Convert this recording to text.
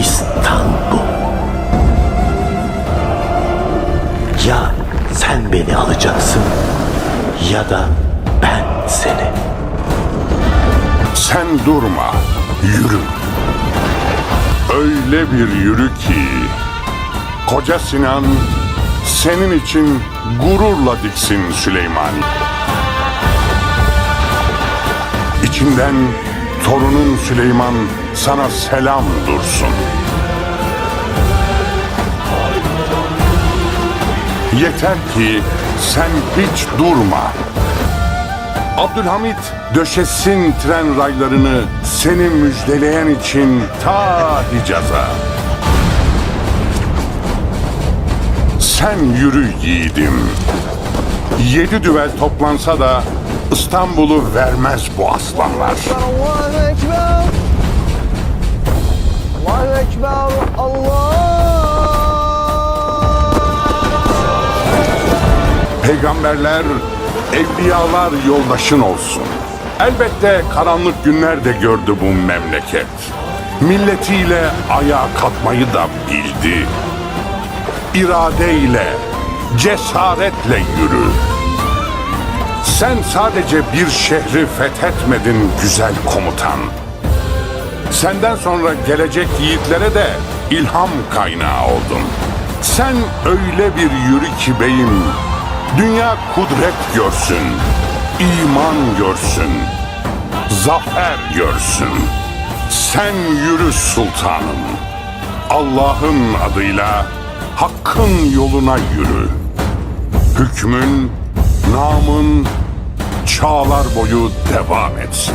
İstanbul. Ya sen beni alacaksın ya da ben seni. Sen durma, yürü. Öyle bir yürü ki Koca Sinan senin için gururla diksin Süleymani. İçinden torunun Süleyman sana selam dursun. Yeter ki sen hiç durma. Abdülhamit döşesin tren raylarını seni müjdeleyen için ta Hicaz'a. Sen yürü yiğidim. Yedi düvel toplansa da İstanbul'u vermez bu aslanlar. Peygamberler, evliyalar yoldaşın olsun. Elbette karanlık günler de gördü bu memleket. Milletiyle ayağa kalkmayı da bildi. İradeyle, cesaretle yürü. Sen sadece bir şehri fethetmedin güzel komutan. Senden sonra gelecek yiğitlere de ilham kaynağı oldun. Sen öyle bir yürü ki beyim, dünya kudret görsün, iman görsün, zafer görsün. Sen yürü sultanım, Allah'ın adıyla hakkın yoluna yürü. Hükmün, namın çağlar boyu devam etsin.